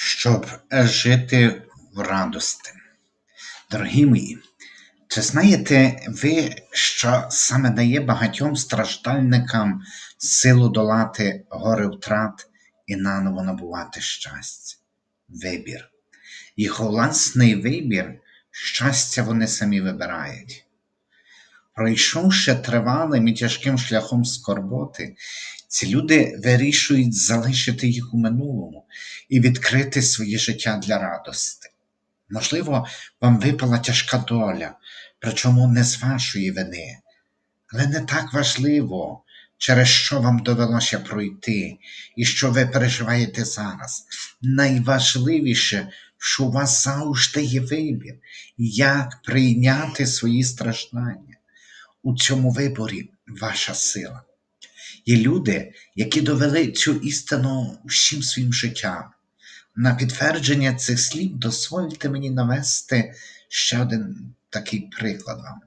щоб жити в радості. Дорогі мої, чи знаєте ви, що саме дає багатьом страждальникам силу долати гори втрат і наново набувати щастя? Вибір. Їх власний вибір, щастя вони самі вибирають. Пройшовши тривалим і тяжким шляхом скорботи, ці люди вирішують залишити їх у минулому і відкрити своє життя для радости. Можливо, вам випала тяжка доля, причому не з вашої вини, але не так важливо, через що вам довелося пройти і що ви переживаєте зараз. Найважливіше, що у вас завжди є вибір, як прийняти свої страждання. У цьому виборі ваша сила. Є люди, які довели цю істину всім своїм життям. На підтвердження цих слів дозвольте мені навести ще один такий приклад вам.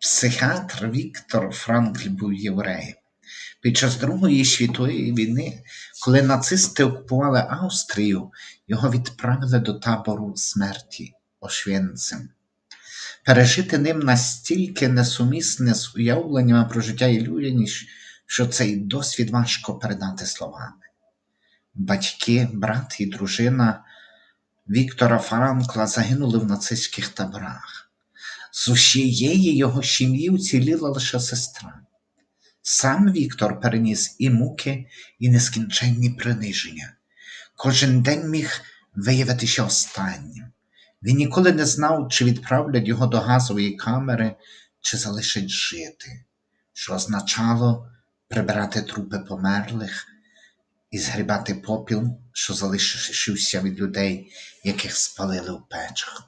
Психіатр Віктор Франкль був євреєм. Під час Другої світової війни, коли нацисти окупували Австрію, його відправили до табору смерті Ошвєнцем. Пережити ним настільки несумісне з уявленнями про життя і людяність, що цей досвід важко передати словами. Батьки, брат і дружина Віктора Франкла загинули в нацистських таборах. З усієї його сім'ї уціліла лише сестра. Сам Віктор переніс і муки, і нескінченні приниження. Кожен день міг виявитися останнім. Він ніколи не знав, чи відправлять його до газової камери, чи залишать жити, що означало прибирати трупи померлих і згрібати попіл, що залишився від людей, яких спалили в печах.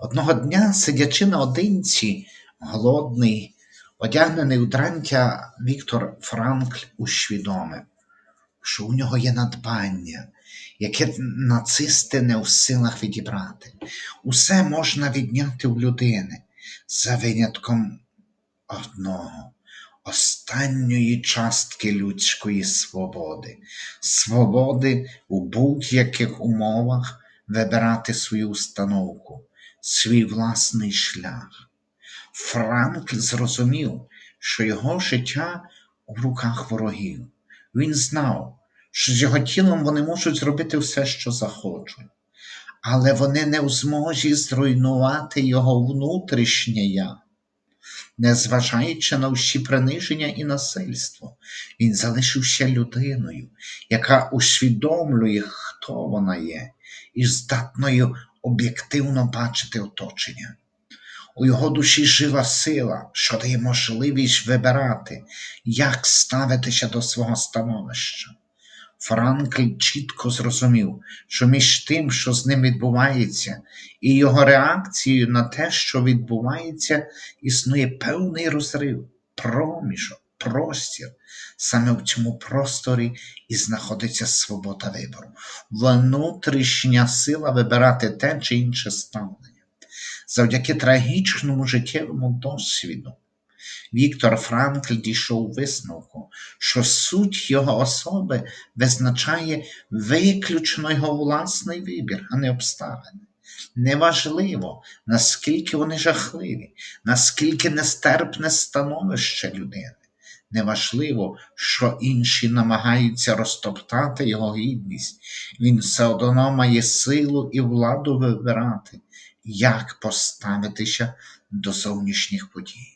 Одного дня, сидячи наодинці, голодний, одягнений у дрантя, Віктор Франкль усвідомив, що у нього є надбання, яке нацисти не у силах відібрати. Усе можна відняти у людини за винятком одного останньої частки людської свободи, свободи у будь-яких умовах вибирати свою установку, свій власний шлях. Франкль зрозумів, що його життя у руках ворогів. Він знав, що з його тілом вони можуть зробити все, що захочуть, але вони не в зможі зруйнувати його внутрішнє я. Незважаючи на всі приниження і насильство, він залишився людиною, яка усвідомлює, хто вона є, і здатною об'єктивно бачити оточення. У його душі жива сила, що дає можливість вибирати, як ставитися до свого становища. Франкль чітко зрозумів, що між тим, що з ним відбувається, і його реакцією на те, що відбувається, існує певний розрив, проміжок, простір. Саме в цьому просторі і знаходиться свобода вибору, внутрішня сила вибирати те чи інше ставлення. Завдяки трагічному життєвому досвіду. Віктор Франкль дійшов висновку, що суть його особи визначає виключно його власний вибір, а не обставини. Неважливо, наскільки вони жахливі, наскільки нестерпне становище людини. Неважливо, що інші намагаються розтоптати його гідність, він все одно має силу і владу вибирати, як поставитися до зовнішніх подій.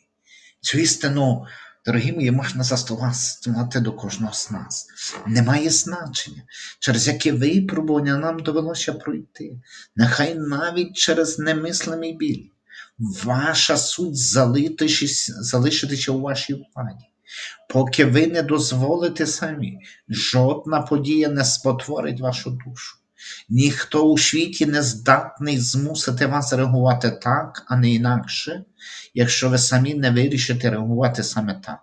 Цю істину, дорогі мої, можна застосувати до кожного з нас. Немає значення, через яке випробування нам довелося пройти, нехай навіть через немислимий біль. Ваша суть залишитися у вашій владі. Поки ви не дозволите самі, жодна подія не спотворить вашу душу. Ніхто у світі не здатний змусити вас реагувати так, а не інакше, якщо ви самі не вирішите реагувати саме так.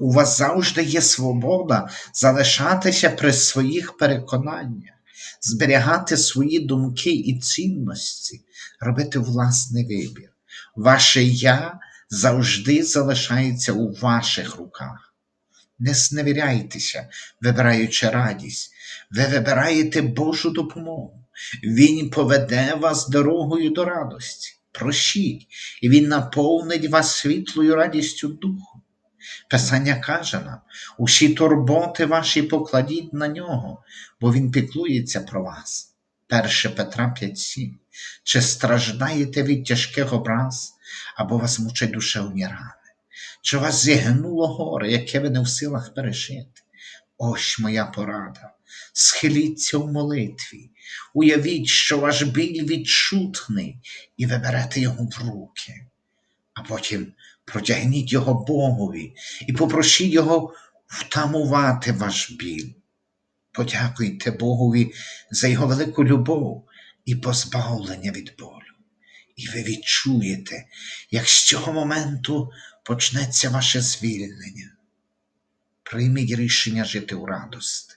У вас завжди є свобода залишатися при своїх переконаннях, зберігати свої думки і цінності, робити власний вибір. Ваше я завжди залишається у ваших руках. Не зневіряйтеся, вибираючи радість. Ви вибираєте Божу допомогу. Він поведе вас дорогою до радості. Прощіть, і Він наповнить вас світлою радістю духу. Писання каже нам, усі турботи ваші покладіть на нього, бо Він піклується про вас. 1 Петра 5.7. Чи страждаєте від тяжких образ, або вас мучать душевні рани? Чи вас зігнуло горе, яке ви не в силах пережити? Ось моя порада. Схиліться в молитві, уявіть, що ваш біль відчутний, і ви берете його в руки, а потім протягніть його Богові і попросіть його втамувати ваш біль. Подякуйте Богові за його велику любов і позбавлення від болю. І ви відчуєте, як з цього моменту почнеться ваше звільнення. Прийміть рішення жити у радості.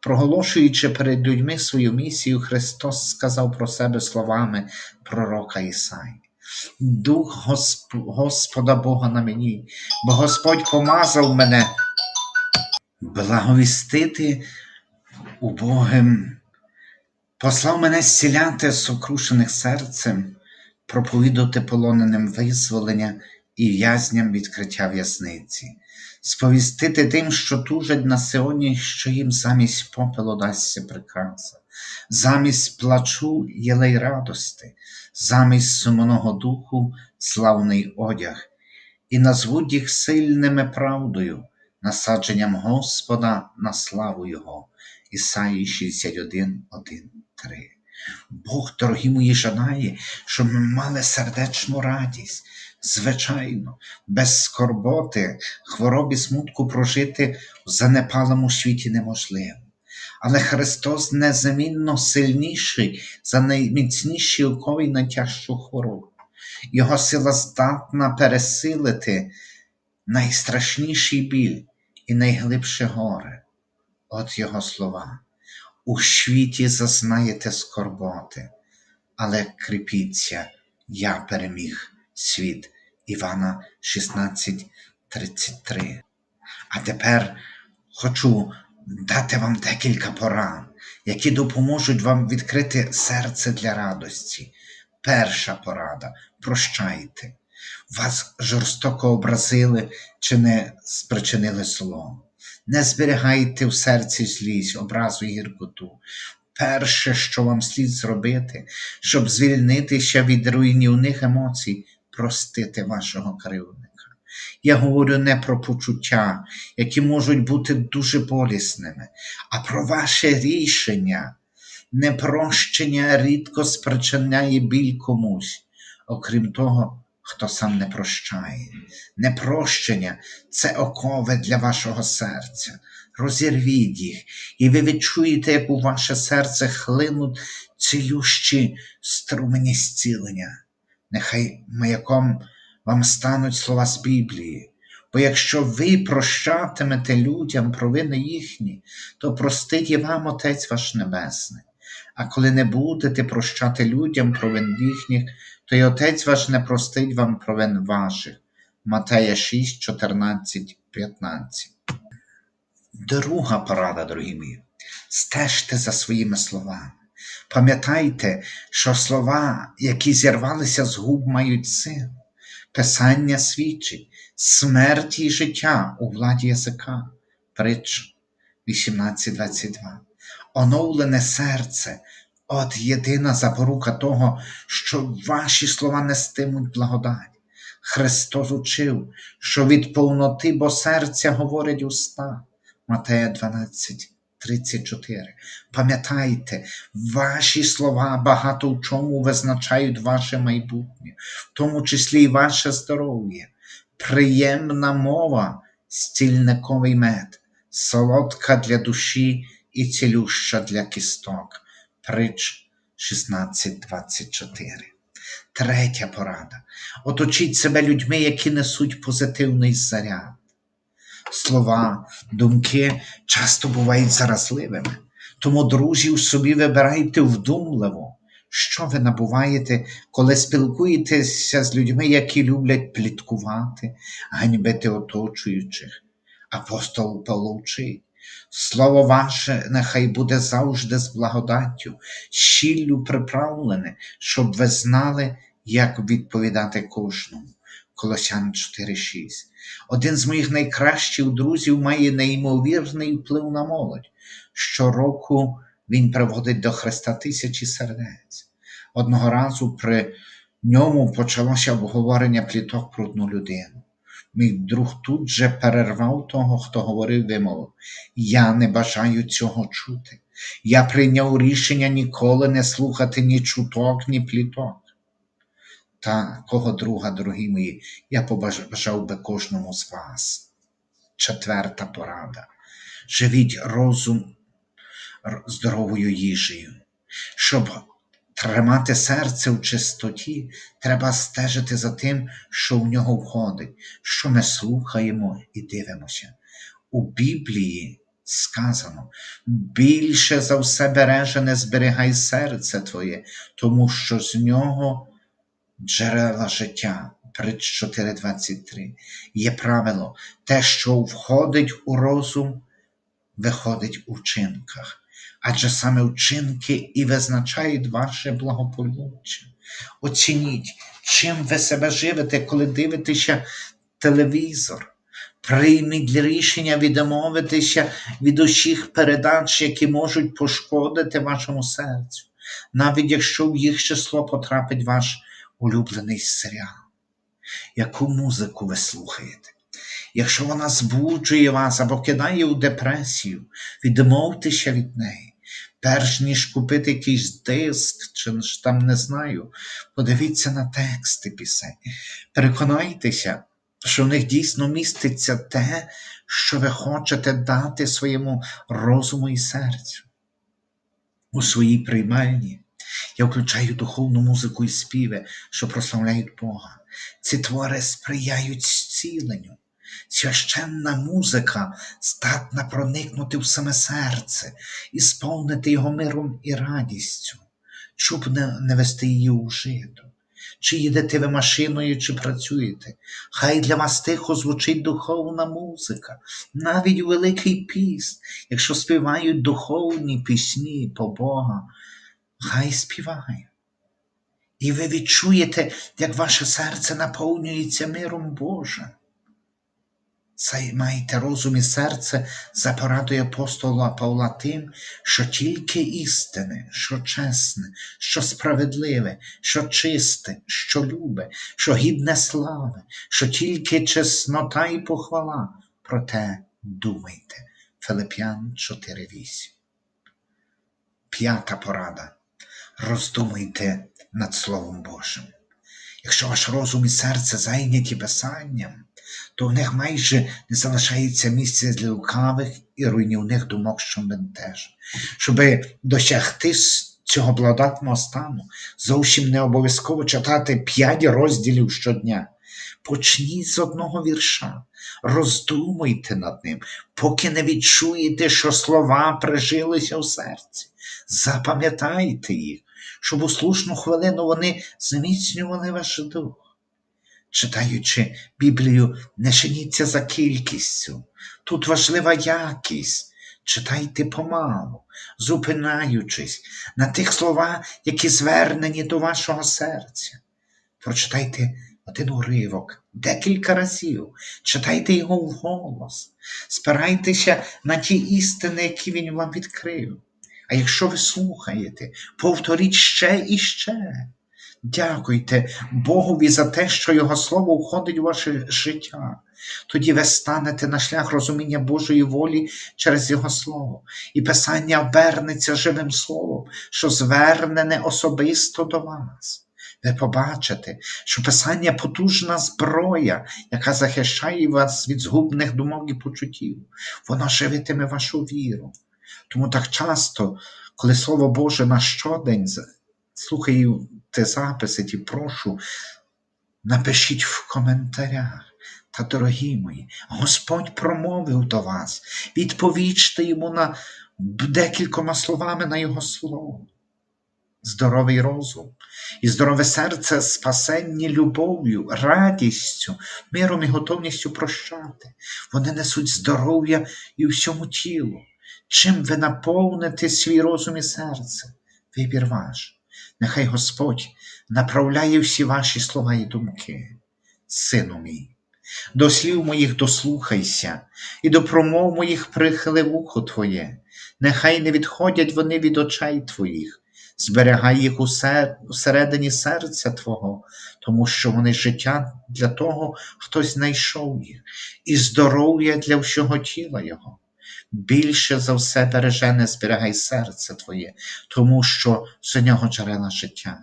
Проголошуючи перед людьми свою місію, Христос сказав про себе словами пророка Ісаї. Дух Госп... Господа Бога на мені, бо Господь помазав мене благовістити убогим, послав мене зціляти сокрушених серцем, проповідати полоненим визволення і в'язням відкриття в'язниці, сповістити тим, що тужать на Сеоні, що їм замість попелу дасться прикраса, замість плачу єлей радости, замість сумного духу славний одяг, і назвуть їх сильними правдою, насадженням Господа на славу Його. Ісаї 61, 1, 3. Бог, дорогі мої, жадає, щоб ми мали сердечну радість, звичайно, без скорботи, хворобі смутку прожити в занепалому світі неможливо. Але Христос незамінно сильніший за найміцніші окови й найтяжчу хворобу. Його сила здатна пересилити найстрашніший біль і найглибше горе. От його слова. У світі зазнаєте скорботи, але кріпіться, я переміг світ. Івана 16:33. А тепер хочу дати вам декілька порад, які допоможуть вам відкрити серце для радості. Перша порада прощайте. Вас жорстоко образили чи не спричинили зло. Не зберігайте в серці злість, образу і гіркоту. Перше, що вам слід зробити, щоб звільнитися від руйнівних емоцій, простити вашого кривдника. Я говорю не про почуття, які можуть бути дуже болісними, а про ваше рішення. Непрощення рідко спричиняє біль комусь, окрім того, хто сам не прощає. Непрощення це окови для вашого серця. Розірвіть їх, і ви відчуєте, як у ваше серце хлинуть цілющі струмені зцілення. Нехай маяком вам стануть слова з Біблії. Бо якщо ви прощатимете людям провини їхні, то простить і вам Отець ваш Небесний. А коли не будете прощати людям провин їхніх, то й Отець ваш не простить вам провин ваших. Матея 6, 14, 15. Друга порада, дорогі мої. Стежте за своїми словами. Пам'ятайте, що слова, які зірвалися з губ, мають силу. Писання свідчить смерть і життя у владі язика. Притч 18.22. Оновлене серце от єдина запорука того, що ваші слова нестимуть благодать. Христос учив, що від повноти бо серця говорить уста. Матея 12, 34. Пам'ятайте, ваші слова багато в чому визначають ваше майбутнє, в тому числі і ваше здоров'я. Приємна мова, стільниковий мед, солодка для душі і цілюща для кісток. Притч 16.24. Третя порада. Оточіть себе людьми, які несуть позитивний заряд. Слова, думки часто бувають заразливими, тому друзів собі вибирайте вдумливо, що ви набуваєте, коли спілкуєтеся з людьми, які люблять пліткувати, ганьбити оточуючих, Апостол Павло. Слово ваше нехай буде завжди з благодаттю, щіллю приправлене, щоб ви знали, як відповідати кожному. Колосян 4.6. Один з моїх найкращих друзів має неймовірний вплив на молодь. Щороку він приводить до Христа тисячі сердець. Одного разу при ньому почалося обговорення пліток про одну людину. Мій друг тут же перервав того, хто говорив, вимовив: Я не бажаю цього чути. Я прийняв рішення ніколи не слухати ні чуток, ні пліток. Такого друга, дорогі мої, я побажав би кожному з вас. Четверта порада. Живіть розум здоровою їжею. Щоб тримати серце в чистоті, треба стежити за тим, що в нього входить, що ми слухаємо і дивимося. У Біблії сказано: більше за все бережене зберігай серце твоє, тому що з нього джерела життя. Притч 4.23. Є правило, те, що входить у розум, виходить у вчинках. Адже саме вчинки і визначають ваше благополуччя. Оцініть, чим ви себе живете, коли дивитеся телевізор. Прийміть рішення відмовитися від усіх передач, які можуть пошкодити вашому серцю, навіть якщо в їх число потрапить ваш улюблений серіал. Яку музику ви слухаєте? Якщо вона збуджує вас або кидає у депресію, відмовтеся від неї. Перш ніж купити якийсь диск, чи там не знаю, подивіться на тексти пісень. Переконайтеся, що в них дійсно міститься те, що ви хочете дати своєму розуму і серцю. У своїй приймальні я включаю духовну музику і співи, що прославляють Бога. Ці твори сприяють зціленню. Священна музика здатна проникнути в саме серце і сповнити його миром і радістю, щоб не, вести її у жито. Чи їдете ви машиною, чи працюєте, хай для вас тихо звучить духовна музика, навіть Великий піст, якщо співають духовні пісні по Бога, хай співає. І ви відчуєте, як ваше серце наповнюється миром Божим. Займайте розум і серце за порадою апостола Павла тим, що тільки істине, що чесне, що справедливе, що чисте, що любе, що гідне слави, що тільки чеснота і похвала, про те думайте. Филип'ян 4.8. П'ята порада. Роздумуйте над Словом Божим. Якщо ваш розум і серце зайняті писанням, то в них майже не залишається місця для лукавих і руйнівних думок, що бентежать. Щоби досягти цього благодатного стану, зовсім не обов'язково читати п'ять розділів щодня. Почніть з одного вірша, роздумуйте над ним, поки не відчуєте, що слова прижилися у серці. Запам'ятайте їх, щоб у слушну хвилину вони зміцнювали ваш дух. Читаючи Біблію, не шиніться за кількістю. Тут важлива якість. Читайте помалу, зупинаючись на тих словах, які звернені до вашого серця. Прочитайте один уривок декілька разів, читайте його вголос, спирайтеся на ті істини, які він вам відкрив. А якщо ви слухаєте, повторіть ще і ще. Дякуйте Богові за те, що Його Слово входить у ваше життя. Тоді ви станете на шлях розуміння Божої волі через Його Слово, і Писання обернеться живим словом, що звернене особисто до вас. Ви побачите, що Писання потужна зброя, яка захищає вас від згубних думок і почуттів. Воно живитиме вашу віру. Тому так часто, коли Слово Боже на щодень слухаю те записи, ті прошу, напишіть в коментарях. Та, дорогі мої, Господь промовив до вас, відповічте йому на декількома словами на Його слово. здоровий розум і здорове серце спасенні любов'ю, радістю, миром і готовністю прощати. Вони несуть здоров'я і всьому тілу. Чим ви наповните свій розум і серце? Вибір ваш. Нехай Господь направляє всі ваші слова і думки, сину мій. До слів моїх дослухайся, і до промов моїх прихили вухо Твоє, нехай не відходять вони від очей Твоїх, зберігай їх усередині серця Твого, тому що вони життя для того, хто знайшов їх, і здоров'я для всього тіла Його. Більше за все бережене зберігай серце Твоє, тому що з нього джерела життя.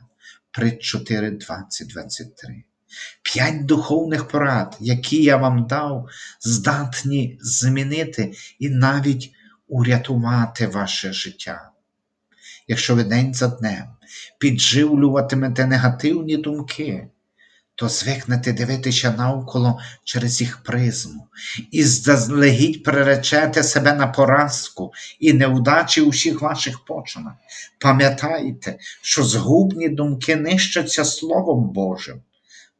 Прит 4, 20, 23. П'ять духовних порад, які я вам дав, здатні змінити і навіть урятувати ваше життя. Якщо ви день за днем підживлюватимете негативні думки, то звикнете дивитися навколо через їх призму, і заздалегідь приречете себе на поразку і невдачі у всіх ваших починах. Пам'ятайте, що згубні думки нищаться Словом Божим.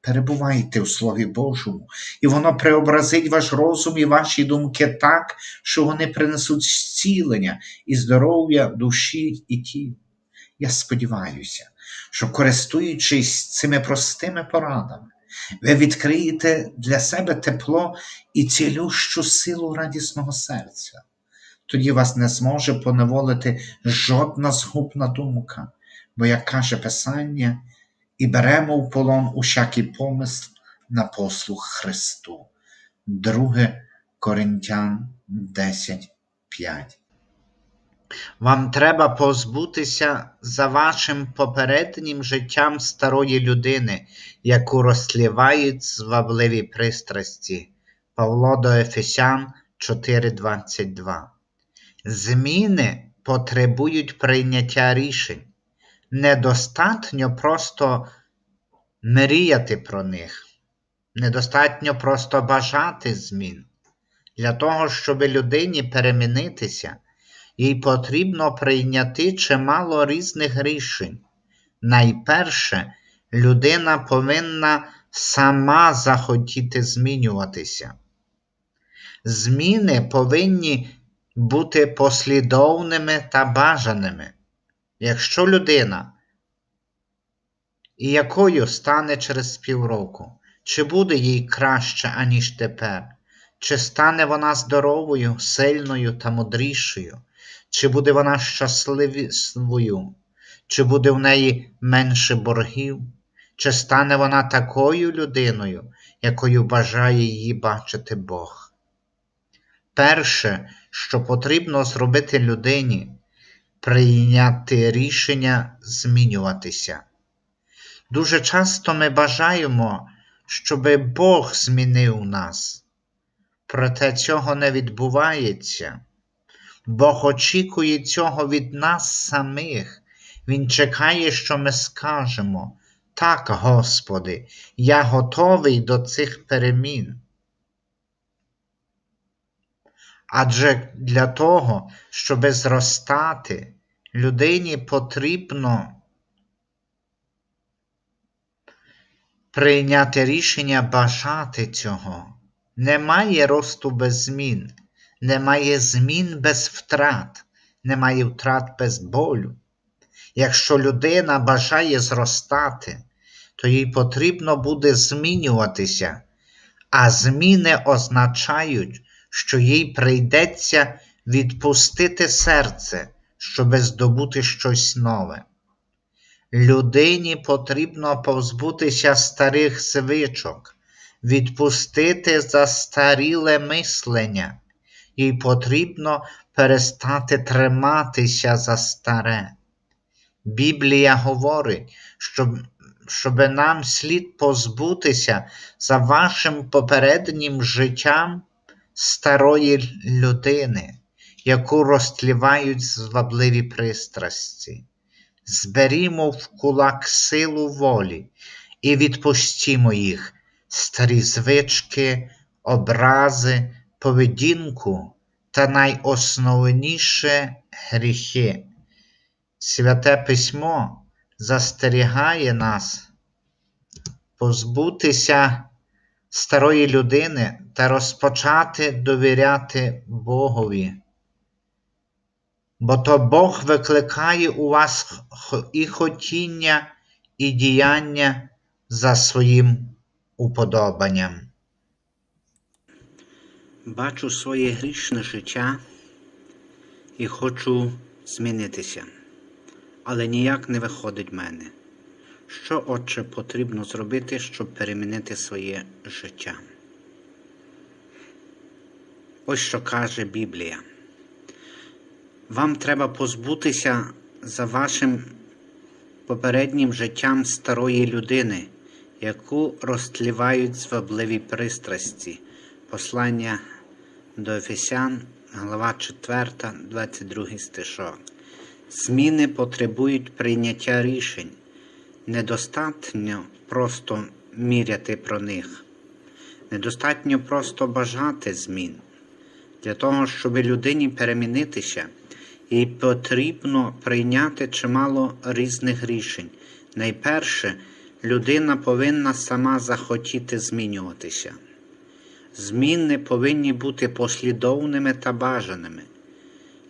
Перебувайте у Слові Божому, і воно преобразить ваш розум і ваші думки так, що вони принесуть зцілення і здоров'я душі і тілу. Я сподіваюся, що, користуючись цими простими порадами, ви відкриєте для себе тепло і цілющу силу радісного серця. Тоді вас не зможе поневолити жодна згубна думка, бо, як каже Писання, і беремо в полон усякий помисл на послуг Христу. 2 Коринтян 10.5 вам треба позбутися за вашим попереднім життям старої людини, яку розслівають звабливі пристрасті. Павло до Ефесян 4:22. Зміни потребують прийняття рішень. Недостатньо просто мріяти про них, недостатньо просто бажати змін. Для того, щоб людині перемінитися їй потрібно прийняти чимало різних рішень. Найперше, людина повинна сама захотіти змінюватися. Зміни повинні бути послідовними та бажаними. Якщо людина, і якою стане через півроку, чи буде їй краще, аніж тепер, чи стане вона здоровою, сильною та мудрішою, чи буде вона щасливою, чи буде в неї менше боргів, чи стане вона такою людиною, якою бажає її бачити Бог. Перше, що потрібно зробити людині, прийняти рішення змінюватися. Дуже часто ми бажаємо, щоб Бог змінив нас, проте цього не відбувається. Бог очікує цього від нас самих. Він чекає, що ми скажемо. Так, Господи, я готовий до цих перемін. Адже для того, щоб зростати, людині потрібно прийняти рішення бажати цього. Немає росту без змін. Немає змін без втрат, немає втрат без болю. Якщо людина бажає зростати, то їй потрібно буде змінюватися, а зміни означають, що їй прийдеться відпустити серце, щоб здобути щось нове. Людині потрібно позбутися старих звичок, відпустити застаріле мислення їй потрібно перестати триматися за старе. Біблія говорить, щоб, щоб нам слід позбутися за вашим попереднім життям старої людини, яку розтлівають звабливі пристрасті. Зберімо в кулак силу волі і відпустімо їх, старі звички, образи, поведінку та найосновніше гріхи. Святе Письмо застерігає нас позбутися старої людини та розпочати довіряти Богові. Бо то Бог викликає у вас і хотіння, і діяння за своїм уподобанням. Бачу своє грішне життя і хочу змінитися, але ніяк не виходить в мене. Що, отче, потрібно зробити, щоб перемінити своє життя? Ось що каже Біблія. Вам треба позбутися за вашим попереднім життям старої людини, яку розтлівають звабливі пристрасті. Послання до Ефесян, глава 4, 22 стишок. Зміни потребують прийняття рішень. Недостатньо просто міряти про них. Недостатньо просто бажати змін. Для того, щоб людині перемінитися, їй потрібно прийняти чимало різних рішень. Найперше, людина повинна сама захотіти змінюватися. Зміни повинні бути послідовними та бажаними.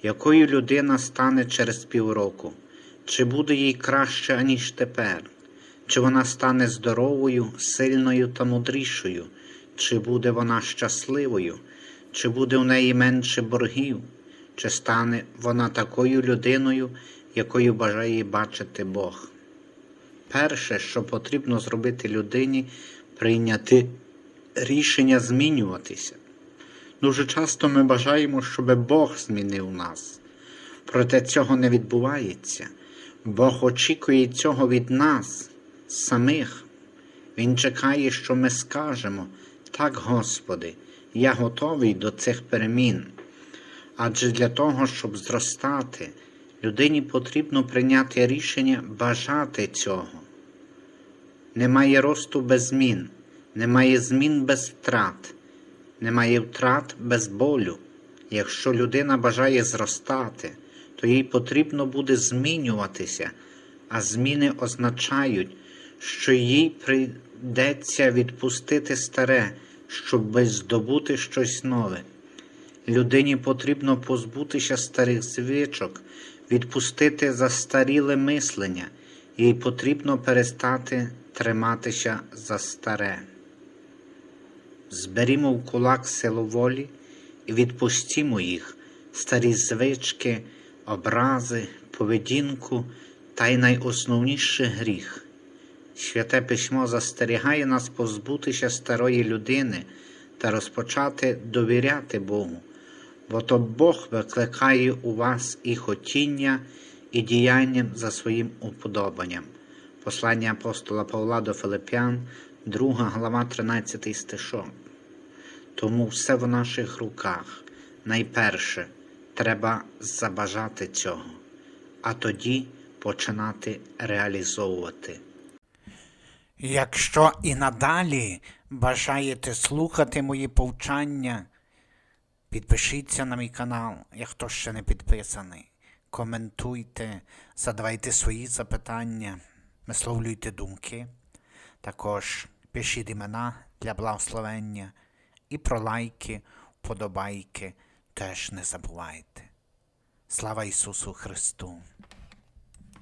Якою людина стане через півроку? Чи буде їй краще, аніж тепер? Чи вона стане здоровою, сильною та мудрішою? Чи буде вона щасливою? Чи буде в неї менше боргів? Чи стане вона такою людиною, якою бажає бачити Бог? Перше, що потрібно зробити людині, прийняти рішення змінюватися. Дуже часто ми бажаємо, щоб Бог змінив нас. Проте цього не відбувається. Бог очікує цього від нас, самих. Він чекає, що ми скажемо: так, Господи, я готовий до цих перемін. Адже для того, щоб зростати, людині потрібно прийняти рішення бажати цього. Немає росту без змін, немає змін без втрат, немає втрат без болю. Якщо людина бажає зростати, то їй потрібно буде змінюватися, а зміни означають, що їй прийдеться відпустити старе, щоб здобути щось нове. Людині потрібно позбутися старих звичок, відпустити застаріле мислення, їй потрібно перестати триматися за старе. Зберімо в кулак силу волі і відпустімо їх, старі звички, образи, поведінку та й найосновніший гріх. Святе письмо застерігає нас позбутися старої людини та розпочати довіряти Богу, бо то Бог викликає у вас і хотіння, і діянням за своїм уподобанням. Послання апостола Павла до Филип'ян, 2 глава 13 стишок. Тому все в наших руках. Найперше треба забажати цього, а тоді починати реалізовувати. Якщо і надалі бажаєте слухати мої повчання, підпишіться на мій канал, як хто ще не підписаний. Коментуйте, задавайте свої запитання, висловлюйте думки. Також пишіть імена для благословення і про лайки, вподобайки теж не забувайте. Слава Ісусу Христу!